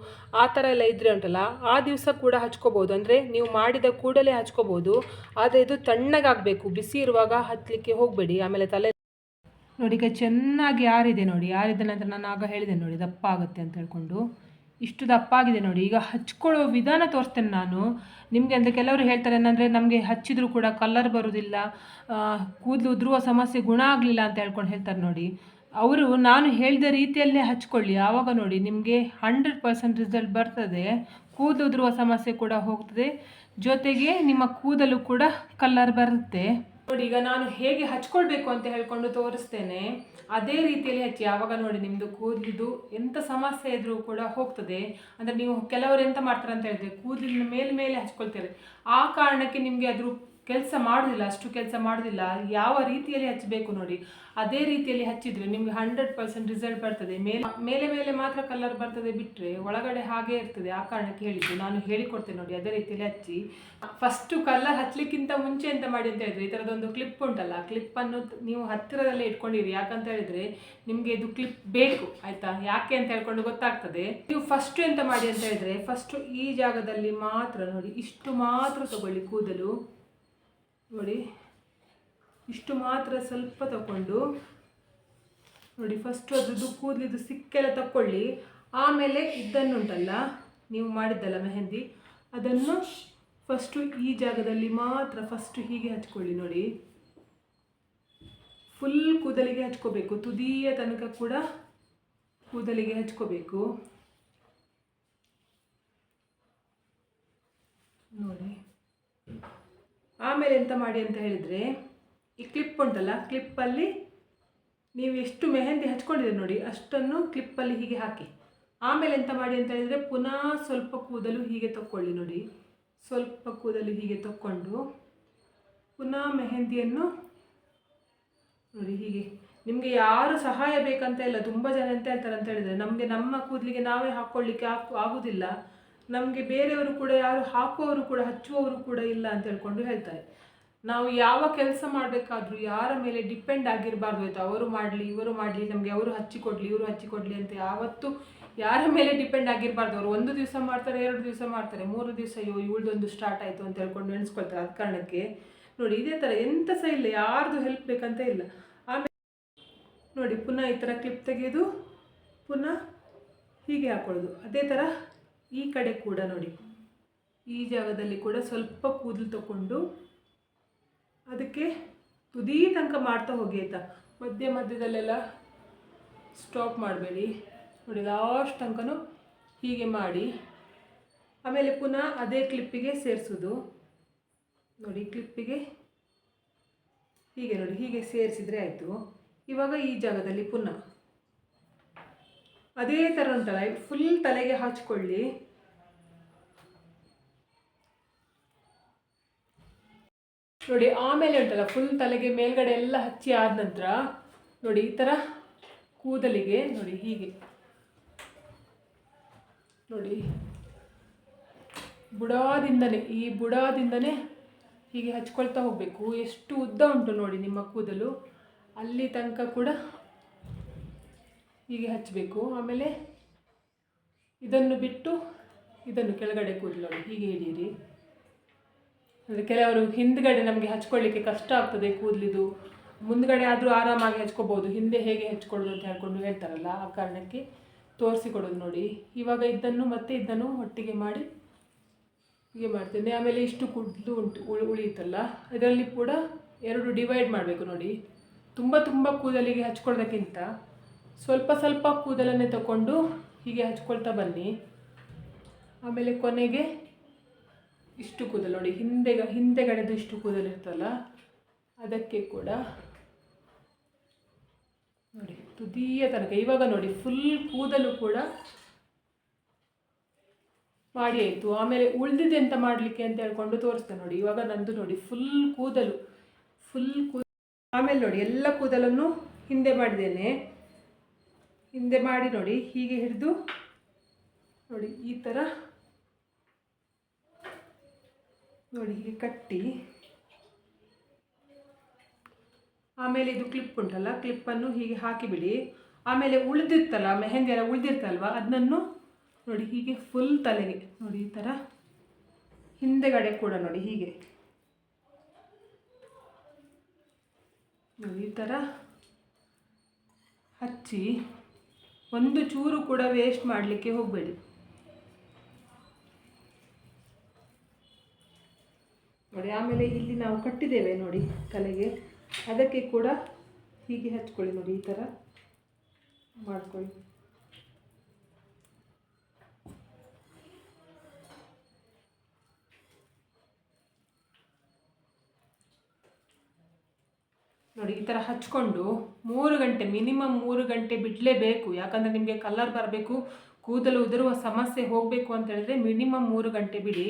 ಆ ಥರ ಎಲ್ಲ ಇದ್ದರೆ ಉಂಟಲ್ಲ, ಆ ದಿವಸ ಕೂಡ ಹಚ್ಕೋಬೋದು. ಅಂದರೆ ನೀವು ಮಾಡಿದ ಕೂಡಲೇ ಹಚ್ಕೋಬೋದು, ಆದರೆ ಇದು ತಣ್ಣಗಾಗಬೇಕು, ಬಿಸಿ ಇರುವಾಗ ಹಚ್ಚಲಿಕ್ಕೆ ಹೋಗಬೇಡಿ, ಆಮೇಲೆ ತಲೆ ನೋಡಿ ಈಗ ಚೆನ್ನಾಗಿ ಯಾರಿದೆ ನೋಡಿ ಯಾರಿದೆ ನಂತರ ನಾನು ಆಗ ಹೇಳಿದೆ ನೋಡಿ ದಪ್ಪ ಆಗುತ್ತೆ ಅಂತ ಹೇಳ್ಕೊಂಡು. ಇಷ್ಟು ದಪ್ಪಾಗಿದೆ ನೋಡಿ. ಈಗ ಹಚ್ಕೊಳ್ಳೋ ವಿಧಾನ ತೋರಿಸ್ತೇನೆ ನಾನು. ನಿಮಗೆ ಅಂದರೆ ಕೆಲವರು ಹೇಳ್ತಾರೆ ಏನಂದರೆ ನಮಗೆ ಹಚ್ಚಿದರೂ ಕೂಡ ಕಲರ್ ಬರೋದಿಲ್ಲ ಕೂದಲು ಉದುರುವ ಸಮಸ್ಯೆ ಗುಣ ಆಗಲಿಲ್ಲ ಅಂತ ಹೇಳ್ಕೊಂಡು ಹೇಳ್ತಾರೆ ನೋಡಿ. ಅವರು ನಾನು ಹೇಳಿದ ರೀತಿಯಲ್ಲೇ ಹಚ್ಕೊಳ್ಳಿ. ಆವಾಗ ನೋಡಿ ನಿಮಗೆ ಹಂಡ್ರೆಡ್ ಪರ್ಸೆಂಟ್ ರಿಸಲ್ಟ್ ಬರ್ತದೆ. ಕೂದಲು ಉದುರುವ ಸಮಸ್ಯೆ ಕೂಡ ಹೋಗ್ತದೆ. ಜೊತೆಗೆ ನಿಮ್ಮ ಕೂದಲು ಕೂಡ ಕಲ್ಲರ್ ಬರುತ್ತೆ. ನೋಡಿ, ಈಗ ನಾನು ಹೇಗೆ ಹಚ್ಕೊಳ್ಬೇಕು ಅಂತ ಹೇಳ್ಕೊಂಡು ತೋರಿಸ್ತೇನೆ. ಅದೇ ರೀತಿಯಲ್ಲಿ ಹಚ್ಚಿ ಯಾವಾಗ ನೋಡಿ ನಿಮ್ಮದು ಕೂದಲಿದು ಎಂಥ ಸಮಸ್ಯೆ ಇದ್ರೂ ಕೂಡ ಹೋಗ್ತದೆ. ಅಂದರೆ ನೀವು ಕೆಲವರು ಎಂತ ಮಾಡ್ತಾರೆ ಅಂತ ಹೇಳಿದ್ರೆ ಕೂದಲಿನ ಮೇಲೆ ಮೇಲೆ ಆ ಕಾರಣಕ್ಕೆ ನಿಮಗೆ ಅದ್ರ ಕೆಲಸ ಮಾಡೋದಿಲ್ಲ, ಅಷ್ಟು ಕೆಲಸ ಮಾಡೋದಿಲ್ಲ. ಯಾವ ರೀತಿಯಲ್ಲಿ ಹಚ್ಚಬೇಕು ನೋಡಿ. ಅದೇ ರೀತಿಯಲ್ಲಿ ಹಚ್ಚಿದ್ರೆ ನಿಮಗೆ ಹಂಡ್ರೆಡ್ ಪರ್ಸೆಂಟ್ ರಿಸಲ್ಟ್ ಬರ್ತದೆ. ಮೇಲೆ ಮೇಲೆ ಮೇಲೆ ಮಾತ್ರ ಕಲರ್ ಬರ್ತದೆ ಬಿಟ್ಟರೆ ಒಳಗಡೆ ಹಾಗೇ ಇರ್ತದೆ. ಆ ಕಾರಣಕ್ಕೆ ಹೇಳಿದ್ದು. ನಾನು ಹೇಳಿಕೊಡ್ತೇನೆ ನೋಡಿ, ಅದೇ ರೀತಿಯಲ್ಲಿ ಹಚ್ಚಿ. ಫಸ್ಟು ಕಲರ್ ಹಚ್ಚಲಿಕ್ಕಿಂತ ಮುಂಚೆ ಎಂತ ಮಾಡಿ ಅಂತ ಹೇಳಿದ್ರೆ, ಈ ಥರದೊಂದು ಕ್ಲಿಪ್ ಉಂಟಲ್ಲ ಕ್ಲಿಪ್ಪನ್ನು ನೀವು ಹತ್ತಿರದಲ್ಲೇ ಇಟ್ಕೊಂಡಿರಿ. ಯಾಕಂತ ಹೇಳಿದ್ರೆ, ನಿಮಗೆ ಇದು ಕ್ಲಿಪ್ ಬೇಕು, ಆಯಿತಾ? ಯಾಕೆ ಅಂತ ಹೇಳ್ಕೊಂಡು ಗೊತ್ತಾಗ್ತದೆ. ನೀವು ಫಸ್ಟ್ ಎಂತ ಮಾಡಿ ಅಂತ ಹೇಳಿದ್ರೆ ಫಸ್ಟು ಈ ಜಾಗದಲ್ಲಿ ಮಾತ್ರ ನೋಡಿ, ಇಷ್ಟು ಮಾತ್ರ ತಗೊಳ್ಳಿ ಕೂದಲು. ನೋಡಿ, ಇಷ್ಟು ಮಾತ್ರ ಸ್ವಲ್ಪ ತಗೊಂಡು ನೋಡಿ ಫಸ್ಟು ಅದ್ರದ್ದು ಕೂದಲಿದ್ದು ಸಿಕ್ಕೆಲ್ಲ ತಕ್ಕೊಳ್ಳಿ. ಆಮೇಲೆ ಇದ್ದನ್ನುಂಟಲ್ಲ ನೀವು ಮಾಡಿದ್ದಲ್ಲ ಮೆಹಂದಿ, ಅದನ್ನು ಫಸ್ಟು ಈ ಜಾಗದಲ್ಲಿ ಮಾತ್ರ ಫಸ್ಟು ಹೀಗೆ ಹಚ್ಕೊಳ್ಳಿ ನೋಡಿ. ಫುಲ್ ಕೂದಲಿಗೆ ಹಚ್ಕೋಬೇಕು. ತುದಿಯ ತನಕ ಕೂಡ ಕೂದಲಿಗೆ ಹಚ್ಕೋಬೇಕು. ನೋಡಿ. ಆಮೇಲೆ ಎಂತ ಮಾಡಿ ಅಂತ ಹೇಳಿದರೆ, ಈ ಕ್ಲಿಪ್ ಉಂಟಲ್ಲ ಕ್ಲಿಪ್ಪಲ್ಲಿ ನೀವು ಎಷ್ಟು ಮೆಹಂದಿ ಹಚ್ಕೊಂಡಿದ್ದೀರಿ ನೋಡಿ, ಅಷ್ಟನ್ನು ಕ್ಲಿಪ್ಪಲ್ಲಿ ಹೀಗೆ ಹಾಕಿ. ಆಮೇಲೆ ಎಂತ ಮಾಡಿ ಅಂತ ಹೇಳಿದರೆ, ಪುನಃ ಸ್ವಲ್ಪ ಕೂದಲು ಹೀಗೆ ತಕ್ಕೊಳ್ಳಿ ನೋಡಿ. ಸ್ವಲ್ಪ ಕೂದಲು ಹೀಗೆ ತಕ್ಕೊಂಡು ಪುನಃ ಮೆಹಂದಿಯನ್ನು ನೋಡಿ ಹೀಗೆ. ನಿಮಗೆ ಯಾರು ಸಹಾಯ ಬೇಕಂತ ಇಲ್ಲ, ತುಂಬ ಜನ ಎಂತ ಹೇಳ್ತಾರೆ ಅಂತ ಹೇಳಿದರೆ, ನಮಗೆ ನಮ್ಮ ಕೂದಲಿಗೆ ನಾವೇ ಹಾಕ್ಕೊಳ್ಳಿಕ್ಕೆ ಆಗುವುದಿಲ್ಲ ನಮಗೆ ಬೇರೆಯವರು ಕೂಡ ಯಾರು ಹಾಕುವವರು ಕೂಡ, ಹಚ್ಚುವವರು ಕೂಡ ಇಲ್ಲ ಅಂತ ಹೇಳ್ಕೊಂಡು ಹೇಳ್ತಾರೆ. ನಾವು ಯಾವ ಕೆಲಸ ಮಾಡಬೇಕಾದ್ರೂ ಯಾರ ಮೇಲೆ ಡಿಪೆಂಡ್ ಆಗಿರಬಾರ್ದು ಆಯಿತು. ಅವರು ಮಾಡಲಿ, ಇವರು ಮಾಡಲಿ, ನಮಗೆ ಅವರು ಹಚ್ಚಿಕೊಡ್ಲಿ ಇವರು ಹಚ್ಚಿಕೊಡ್ಲಿ ಅಂತ ಯಾವತ್ತು ಯಾರ ಮೇಲೆ ಡಿಪೆಂಡ್ ಆಗಿರಬಾರ್ದು. ಅವರು ಒಂದು ದಿವಸ ಮಾಡ್ತಾರೆ, ಎರಡು ದಿವಸ ಮಾಡ್ತಾರೆ, ಮೂರು ದಿವಸ ಅಯ್ಯೋ ಇವಳ್ದೊಂದು ಸ್ಟಾರ್ಟ್ ಆಯಿತು ಅಂತ ಹೇಳ್ಕೊಂಡು ನೆನೆಸ್ಕೊಳ್ತಾರೆ. ಅದ ಕಾರಣಕ್ಕೆ ನೋಡಿ, ಇದೇ ಥರ ಎಂಥ ಸಹ ಇಲ್ಲ, ಯಾರ್ದು ಹೆಲ್ಪ್ ಬೇಕಂತ ಇಲ್ಲ. ಆಮೇಲೆ ನೋಡಿ, ಪುನಃ ಈ ಥರ ಕ್ಲಿಪ್ ತೆಗೆಯೋದು ಪುನಃ ಹೀಗೆ ಹಾಕೊಳ್ಳೋದು. ಅದೇ ಥರ ಈ ಕಡೆ ಕೂಡ ನೋಡಿ. ಈ ಜಾಗದಲ್ಲಿ ಕೂಡ ಸ್ವಲ್ಪ ಕೂದಲು ತಗೊಂಡು ಅದಕ್ಕೆ ತುದಿ ತನಕ ಮಾಡ್ತಾ ಹೋಗಿ ಆಯಿತಾ? ಮಧ್ಯ ಮಧ್ಯದಲ್ಲೆಲ್ಲ ಸ್ಟಾಪ್ ಮಾಡಬೇಡಿ. ನೋಡಿ ಲಾಸ್ಟ್ ತನಕನೂ ಹೀಗೆ ಮಾಡಿ. ಆಮೇಲೆ ಪುನಃ ಅದೇ ಕ್ಲಿಪ್ಪಿಗೆ ಸೇರಿಸೋದು. ನೋಡಿ ಕ್ಲಿಪ್ಪಿಗೆ ಹೀಗೆ ನೋಡಿ, ಹೀಗೆ ಸೇರಿಸಿದರೆ ಆಯಿತು. ಇವಾಗ ಈ ಜಾಗದಲ್ಲಿ ಪುನಃ. ಅದೇ ಥರ ಉಂಟಲ್ಲ ಫುಲ್ ತಲೆಗೆ ಹಚ್ಕೊಳ್ಳಿ. ನೋಡಿ, ಆಮೇಲೆ ಉಂಟಲ್ಲ ಫುಲ್ ತಲೆಗೆ ಮೇಲ್ಗಡೆ ಎಲ್ಲ ಹಚ್ಚಿ ಆದ ನಂತರ, ನೋಡಿ, ಈ ಥರ ಕೂದಲಿಗೆ, ನೋಡಿ, ಹೀಗೆ. ನೋಡಿ, ಬುಡಾದಿಂದನೇ, ಈ ಬುಡಾದಿಂದನೇ ಹೀಗೆ ಹಚ್ಕೊಳ್ತಾ ಹೋಗಬೇಕು. ಎಷ್ಟು ಉದ್ದ ಉಂಟು ನೋಡಿ ನಿಮ್ಮ ಕೂದಲು. ಅಲ್ಲಿ ತನಕ ಕೂಡ ಹೀಗೆ ಹಚ್ಚಬೇಕು. ಆಮೇಲೆ ಇದನ್ನು ಬಿಟ್ಟು ಇದನ್ನು ಕೆಳಗಡೆ ಕೂದಲು ಹೀಗೆ ಹಿಡೀರಿ. ಅಂದರೆ ಕೆಲವರು ಹಿಂದ್ಗಡೆ ನಮಗೆ ಹಚ್ಕೊಳ್ಳಿಕ್ಕೆ ಕಷ್ಟ ಆಗ್ತದೆ ಕೂದಲಿದು. ಮುಂದ್ಗಡೆ ಆದರೂ ಆರಾಮಾಗಿ ಹಚ್ಕೋಬೋದು. ಹಿಂದೆ ಹೇಗೆ ಹಚ್ಕೊಳ್ಳೋದು ಅಂತ ಹೇಳ್ಕೊಂಡು ಹೇಳ್ತಾರಲ್ಲ, ಆ ಕಾರಣಕ್ಕೆ ತೋರಿಸಿಕೊಡೋದು ನೋಡಿ. ಇವಾಗ ಇದನ್ನು ಮತ್ತೆ ಇದನ್ನು ಒಟ್ಟಿಗೆ ಮಾಡಿ ಹೀಗೆ ಮಾಡ್ತೇನೆ. ಆಮೇಲೆ ಇಷ್ಟು ಕೂದಲು ಉಂಟು, ಉಳಿ ಉಳಿಯುತ್ತಲ್ಲ, ಇದರಲ್ಲಿ ಕೂಡ ಎರಡು ಡಿವೈಡ್ ಮಾಡಬೇಕು ನೋಡಿ. ತುಂಬ ತುಂಬ ಕೂದಲಿಗೆ ಹಚ್ಕೊಳ್ಳೋದಕ್ಕಿಂತ ಸ್ವಲ್ಪ ಸ್ವಲ್ಪ ಕೂದಲನ್ನೇ ತಗೊಂಡು ಹೀಗೆ ಹಚ್ಕೊಳ್ತಾ ಬನ್ನಿ. ಆಮೇಲೆ ಕೊನೆಗೆ ಇಷ್ಟು ಕೂದಲು ನೋಡಿ, ಹಿಂದೆ ಹಿಂದೆಗಡೆದು ಇಷ್ಟು ಕೂದಲು ಇರ್ತಲ್ಲ, ಅದಕ್ಕೆ ಕೂಡ ನೋಡಿ, ತುದಿಯ ತನಕ. ಇವಾಗ ನೋಡಿ ಫುಲ್ ಕೂದಲು ಕೂಡ ಮಾಡಿ ಆಯಿತು. ಆಮೇಲೆ ಉಳಿದಿದೆ ಅಂತ ಮಾಡಲಿಕ್ಕೆ ಅಂತ ಹೇಳ್ಕೊಂಡು ತೋರಿಸ್ತೇನೆ ನೋಡಿ. ಇವಾಗ ನಂದು ನೋಡಿ ಫುಲ್ ಕೂದಲು ಫುಲ್ ಕೂದಲು. ಆಮೇಲೆ ನೋಡಿ, ಎಲ್ಲ ಕೂದಲನ್ನು ಹಿಂದೆ ಮಾಡಿದ್ದೇನೆ ಹಿಂದೆ ಮಾಡಿ ನೋಡಿ, ಹೀಗೆ ಹಿಡಿದು ನೋಡಿ, ಈ ಥರ ನೋಡಿ, ಹೀಗೆ ಕಟ್ಟಿ. ಆಮೇಲೆ ಇದು ಕ್ಲಿಪ್ ಉಂಟಲ್ಲ ಕ್ಲಿಪ್ಪನ್ನು ಹೀಗೆ ಹಾಕಿಬಿಡಿ. ಆಮೇಲೆ ಉಳಿದಿರ್ತಲ್ಲ ಮೆಹಂದಿ ಎಲ್ಲ ಉಳಿದಿರ್ತಲ್ವ, ಅದನ್ನು ನೋಡಿ, ಹೀಗೆ ಫುಲ್ ತಲೆಗೆ ನೋಡಿ, ಈ ಥರ ಹಿಂದೆಗಡೆ ಕೂಡ ನೋಡಿ, ಹೀಗೆ. ನೋಡಿ, ಈ ಥರ ಹಚ್ಚಿ. ಒಂದು ಚೂರು ಕೂಡ ವೇಸ್ಟ್ ಮಾಡಲಿಕ್ಕೆ ಹೋಗಬೇಡಿ. ನೋಡಿ, ಆಮೇಲೆ ಇಲ್ಲಿ ನಾವು ಕಟ್ಟಿದ್ದೇವೆ ನೋಡಿ ತಲೆಗೆ. ಅದಕ್ಕೆ ಕೂಡ ಹೀಗೆ ಹಚ್ಕೊಳ್ಳಿ ನೋಡಿ, ಈ ಥರ ಮಾಡ್ಕೊಳ್ಳಿ. ನೋಡಿ, ಈ ಥರ ಹಚ್ಕೊಂಡು ಮೂರು ಗಂಟೆ, ಮಿನಿಮಮ್ ಮೂರು ಗಂಟೆ ಬಿಡಲೇಬೇಕು. ಯಾಕಂದರೆ ನಿಮಗೆ ಕಲರ್ ಬರಬೇಕು, ಕೂದಲು ಉದುರುವ ಸಮಸ್ಯೆ ಹೋಗಬೇಕು ಅಂತ ಹೇಳಿದ್ರೆ ಮಿನಿಮಮ್ ಮೂರು ಗಂಟೆ ಬಿಡಿ.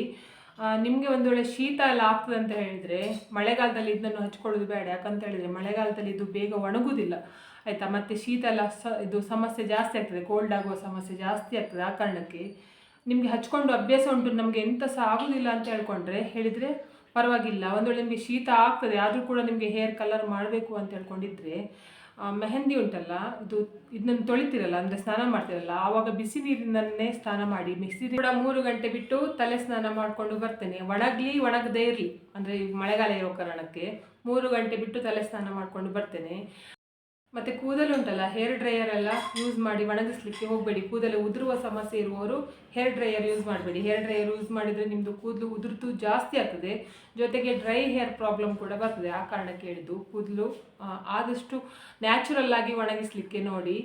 ನಿಮಗೆ ಒಂದು ವೇಳೆ ಶೀತ ಎಲ್ಲ ಆಗ್ತದೆ ಅಂತ ಹೇಳಿದರೆ, ಮಳೆಗಾಲದಲ್ಲಿ ಇದನ್ನು ಹಚ್ಕೊಳ್ಳೋದು ಬೇಡ. ಯಾಕಂತ ಹೇಳಿದರೆ ಮಳೆಗಾಲದಲ್ಲಿ ಇದು ಬೇಗ ಒಣಗುವುದಿಲ್ಲ. ಆಯಿತಾ? ಮತ್ತು ಶೀತ ಎಲ್ಲ ಸ, ಇದು ಸಮಸ್ಯೆ ಜಾಸ್ತಿ ಆಗ್ತದೆ ಕೋಲ್ಡ್ ಆಗುವ ಸಮಸ್ಯೆ ಜಾಸ್ತಿ ಆಗ್ತದೆ ಆ ಕಾರಣಕ್ಕೆ. ನಿಮಗೆ ಹಚ್ಕೊಂಡು ಅಭ್ಯಾಸ ಉಂಟು, ನಮಗೆ ಎಂಥ ಸಹ ಆಗೋದಿಲ್ಲ ಅಂತ ಹೇಳ್ಕೊಂಡ್ರೆ ಹೇಳಿದರೆ ಪರವಾಗಿಲ್ಲ. ಒಂದು ವೇಳೆ ನಿಮಗೆ ಶೀತ ಆಗ್ತದೆ, ಆದರೂ ಕೂಡ ನಿಮಗೆ ಹೇರ್ ಕಲರ್ ಮಾಡಬೇಕು ಅಂತ ಹೇಳ್ಕೊಂಡಿದ್ರೆ ಮೆಹಂದಿ ಉಂಟಲ್ಲ, ಇದು ಇದನ್ನು ತೊಳಿತಿರಲ್ಲ, ಅಂದರೆ ಸ್ನಾನ ಮಾಡ್ತಿರಲ್ಲ, ಆವಾಗ ಬಿಸಿ ನೀರಿನನ್ನೇ ಸ್ನಾನ ಮಾಡಿ, ಬಿಸಿ ಕೂಡ ಮೂರು ಗಂಟೆ ಬಿಟ್ಟು ತಲೆ ಸ್ನಾನ ಮಾಡಿಕೊಂಡು ಬರ್ತೇನೆ. ಒಣಗಲಿ, ಒಣಗದೇ ಇರಲಿ. ಅಂದರೆ ಮಳೆಗಾಲ ಇರೋ ಕಾರಣಕ್ಕೆ ಮೂರು ಗಂಟೆ ಬಿಟ್ಟು ತಲೆ ಸ್ನಾನ ಮಾಡಿಕೊಂಡು ಬರ್ತೇನೆ. ಮತ್ತು ಕೂದಲು ಉಂಟಲ್ಲ ಹೇರ್ ಡ್ರೈಯರ್ ಎಲ್ಲ ಯೂಸ್ ಮಾಡಿ ಒಣಗಿಸ್ಲಿಕ್ಕೆ ಹೋಗಬೇಡಿ. ಕೂದಲು ಉದುರುವ ಸಮಸ್ಯೆ ಇರುವವರು ಹೇರ್ ಡ್ರೈಯರ್ ಯೂಸ್ ಮಾಡಬೇಡಿ. ಹೇರ್ ಡ್ರೈಯರ್ ಯೂಸ್ ಮಾಡಿದರೆ ನಿಮ್ಮದು ಕೂದಲು ಉದುರ್ತು ಜಾಸ್ತಿ ಆಗ್ತದೆ. ಜೊತೆಗೆ ಡ್ರೈ ಹೇರ್ ಪ್ರಾಬ್ಲಮ್ ಕೂಡ ಬರ್ತದೆ. ಆ ಕಾರಣಕ್ಕೆ ಹೇಳಿದ್ದು. ಕೂದಲು ಆದಷ್ಟು ನ್ಯಾಚುರಲ್ ಆಗಿ ಒಣಗಿಸ್ಲಿಕ್ಕೆ ನೋಡಿ.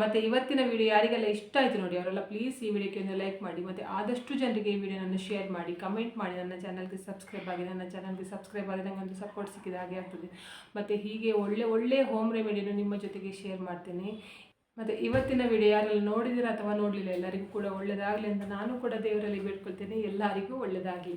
ಮತ್ತೆ ಇವತ್ತಿನ ವಿಡಿಯೋ ಯಾರಿಗೆಲ್ಲ ಇಷ್ಟ ಆಯಿತು ನೋಡಿ, ಅವರೆಲ್ಲ ಪ್ಲೀಸ್ ಈ ವಿಡಿಯೋಕ್ಕೆ ಒಂದು ಲೈಕ್ ಮಾಡಿ, ಮತ್ತು ಆದಷ್ಟು ಜನರಿಗೆ ಈ ವಿಡಿಯೋನನ್ನು ಶೇರ್ ಮಾಡಿ ಕಮೆಂಟ್ ಮಾಡಿ, ನನ್ನ ಚಾನಲ್ಗೆ ಸಬ್ಸ್ಕ್ರೈಬ್ ಆಗಿ, ನನ್ನ ಚಾನಲ್ಗೆ ಸಬ್ಸ್ಕ್ರೈಬ್ ನಂಗೆ ಒಂದು ಸಪೋರ್ಟ್ ಸಿಕ್ಕಿದ ಹಾಗೆ ಆಗ್ತದೆ. ಮತ್ತು ಹೀಗೆ ಒಳ್ಳೆ ಒಳ್ಳೆ ಹೋಮ್ ರೆಮಿಡಿಯನ್ನು ನಿಮ್ಮ ಜೊತೆಗೆ ಶೇರ್ ಮಾಡ್ತೇನೆ. ಮತ್ತು ಇವತ್ತಿನ ವಿಡಿಯೋ ಯಾರೆಲ್ಲ ನೋಡಿದಿರ ಅಥವಾ ನೋಡಲಿಲ್ಲ, ಎಲ್ಲರಿಗೂ ಕೂಡ ಒಳ್ಳೆಯದಾಗಲಿ ಅಂತ ನಾನು ಕೂಡ ದೇವರಲ್ಲಿ ಬೇಡ್ಕೊಳ್ತೇನೆ. ಎಲ್ಲರಿಗೂ ಒಳ್ಳೆಯದಾಗಲಿ